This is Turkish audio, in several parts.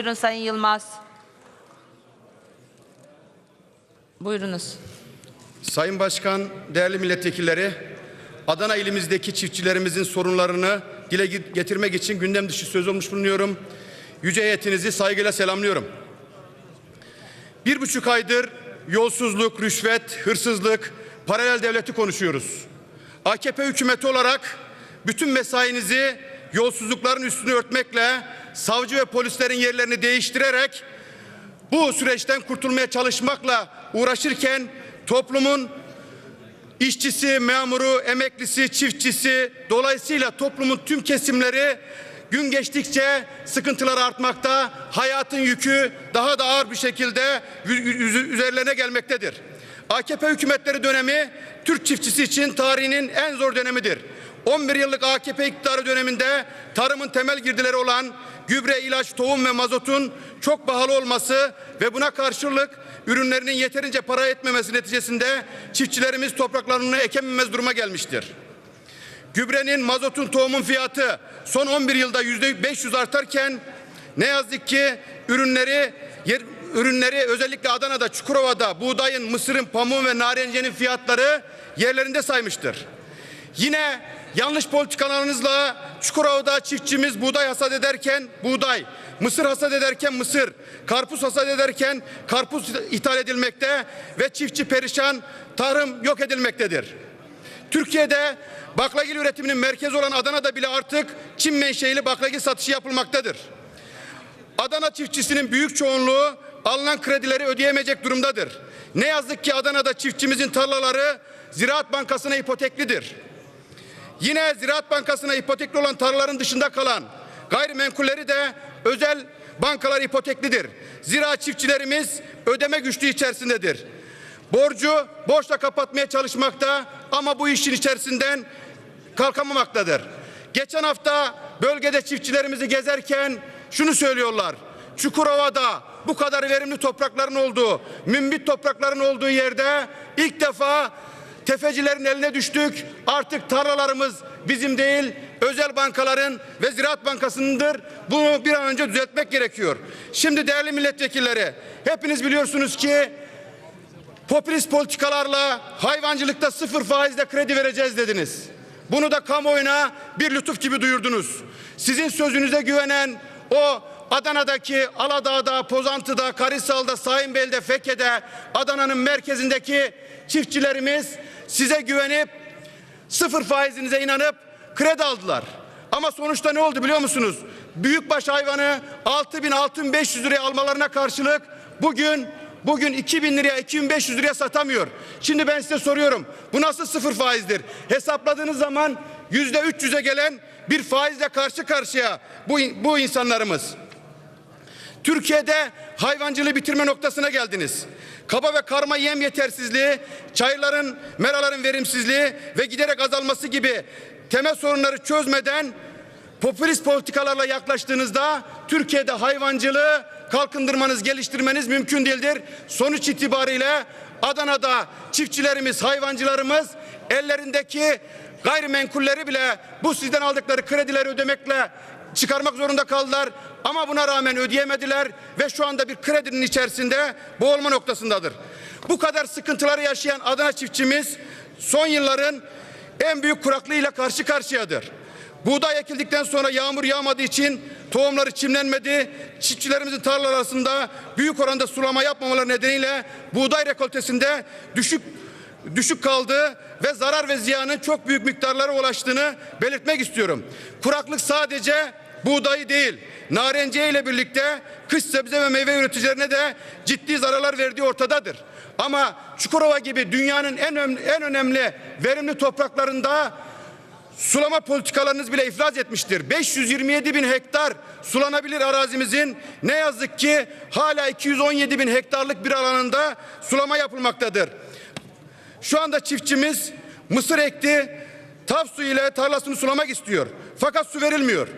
Buyurun Sayın Yılmaz. Buyurunuz. Sayın Başkan, değerli milletvekilleri, Adana ilimizdeki çiftçilerimizin sorunlarını dile getirmek için gündem dışı söz olmuş bulunuyorum. Yüce heyetinizi saygıyla selamlıyorum. Bir buçuk aydır yolsuzluk, rüşvet, hırsızlık, paralel devleti konuşuyoruz. AKP hükümeti olarak bütün mesainizi yolsuzlukların üstünü örtmekle, savcı ve polislerin yerlerini değiştirerek bu süreçten kurtulmaya çalışmakla uğraşırken toplumun işçisi, memuru, emeklisi, çiftçisi dolayısıyla toplumun tüm kesimleri gün geçtikçe sıkıntılar artmakta, hayatın yükü daha da ağır bir şekilde üzerlerine gelmektedir. AKP hükümetleri dönemi Türk çiftçisi için tarihinin en zor dönemidir. 11 yıllık AKP iktidarı döneminde tarımın temel girdileri olan gübre, ilaç, tohum ve mazotun çok pahalı olması ve buna karşılık ürünlerinin yeterince para etmemesi neticesinde çiftçilerimiz topraklarını ekememez duruma gelmiştir. Gübrenin, mazotun, tohumun fiyatı son 11 yılda yüzde 500 artarken ne yazık ki ürünleri yer, ürünleri özellikle Adana'da, Çukurova'da buğdayın, mısırın, pamuğun ve narenciyenin fiyatları yerlerinde saymıştır. Yine yanlış politikalarınızla Çukurova'da çiftçimiz buğday hasat ederken buğday, mısır hasat ederken mısır, karpuz hasat ederken karpuz ithal edilmekte ve çiftçi perişan, tarım yok edilmektedir. Türkiye'de baklagil üretiminin merkezi olan Adana'da bile artık Çin menşeili baklagil satışı yapılmaktadır. Adana çiftçisinin büyük çoğunluğu alınan kredileri ödeyemeyecek durumdadır. Ne yazık ki Adana'da çiftçimizin tarlaları Ziraat Bankası'na ipoteklidir. Yine Ziraat Bankası'na ipotekli olan tarlaların dışında kalan gayrimenkulleri de özel bankalar ipoteklidir. Zira çiftçilerimiz ödeme güçlüğü içerisindedir. Borcu borçla kapatmaya çalışmakta ama bu işin içerisinden kalkamamaktadır. Geçen hafta bölgede çiftçilerimizi gezerken şunu söylüyorlar. Çukurova'da bu kadar verimli toprakların olduğu, mümbit toprakların olduğu yerde ilk defa tefecilerin eline düştük. Artık tarlalarımız bizim değil, özel bankaların ve Ziraat Bankası'nındır. Bunu bir an önce düzeltmek gerekiyor. Şimdi değerli milletvekilleri, hepiniz biliyorsunuz ki popülist politikalarla hayvancılıkta sıfır faizle kredi vereceğiz dediniz. Bunu da kamuoyuna bir lütuf gibi duyurdunuz. Sizin sözünüze güvenen o Adana'daki Aladağ'da, Pozantı'da, Karisal'da, Sayınbeyli'de, Fekke'de, Adana'nın merkezindeki çiftçilerimiz size güvenip sıfır faizinize inanıp kredi aldılar. Ama sonuçta ne oldu biliyor musunuz? Büyükbaş hayvanı 6 bin 6500 liraya almalarına karşılık bugün bugün 2000 liraya 2500 liraya satamıyor. Şimdi ben size soruyorum. Bu nasıl sıfır faizdir? Hesapladığınız zaman yüzde 300'e gelen bir faizle karşı karşıya bu, bu insanlarımız. Türkiye'de hayvancılığı bitirme noktasına geldiniz. Kaba ve karma yem yetersizliği, çayırların, meraların verimsizliği ve giderek azalması gibi temel sorunları çözmeden popülist politikalarla yaklaştığınızda Türkiye'de hayvancılığı kalkındırmanız, geliştirmeniz mümkün değildir. Sonuç itibariyle Adana'da çiftçilerimiz, hayvancılarımız ellerindeki gayrimenkulleri bile bu sizden aldıkları kredileri ödemekle çıkarmak zorunda kaldılar. Ama buna rağmen ödeyemediler ve şu anda bir kredinin içerisinde boğulma noktasındadır. Bu kadar sıkıntıları yaşayan Adana çiftçimiz son yılların en büyük kuraklığıyla karşı karşıyadır. Buğday ekildikten sonra yağmur yağmadığı için tohumları çimlenmedi. Çiftçilerimizin tarlalar arasında büyük oranda sulama yapmamaları nedeniyle buğday rekoltesinde düşük düşük kaldı ve zarar ve ziyanın çok büyük miktarlara ulaştığını belirtmek istiyorum. Kuraklık sadece buğdayı değil, narenciye ile birlikte kış sebze ve meyve üreticilerine de ciddi zararlar verdiği ortadadır. Ama Çukurova gibi dünyanın en en önemli verimli topraklarında sulama politikalarınız bile iflas etmiştir. 527 bin hektar sulanabilir arazimizin ne yazık ki hala 217 bin hektarlık bir alanında sulama yapılmaktadır. Şu anda çiftçimiz mısır ekti, taf su ile tarlasını sulamak istiyor. Fakat su verilmiyor.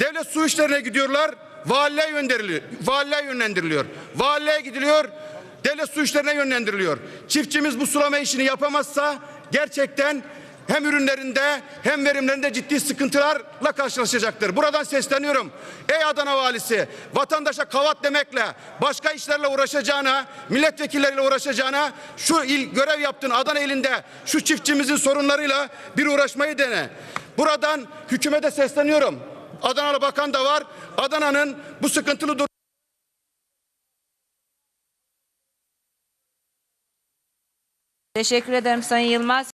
Devlet su işlerine gidiyorlar, valiliğe yönlendiriliyor. Valiliğe yönlendiriliyor. Valiliğe gidiliyor, devlet su işlerine yönlendiriliyor. Çiftçimiz bu sulama işini yapamazsa gerçekten hem ürünlerinde hem verimlerinde ciddi sıkıntılarla karşılaşacaktır. Buradan sesleniyorum. Ey Adana valisi vatandaşa kavat demekle başka işlerle uğraşacağına milletvekilleriyle uğraşacağına şu il görev yaptığın Adana ilinde şu çiftçimizin sorunlarıyla bir uğraşmayı dene. Buradan hükümete sesleniyorum. Adanalı bakan da var. Adana'nın bu sıkıntılı durum Teşekkür ederim Sayın Yılmaz.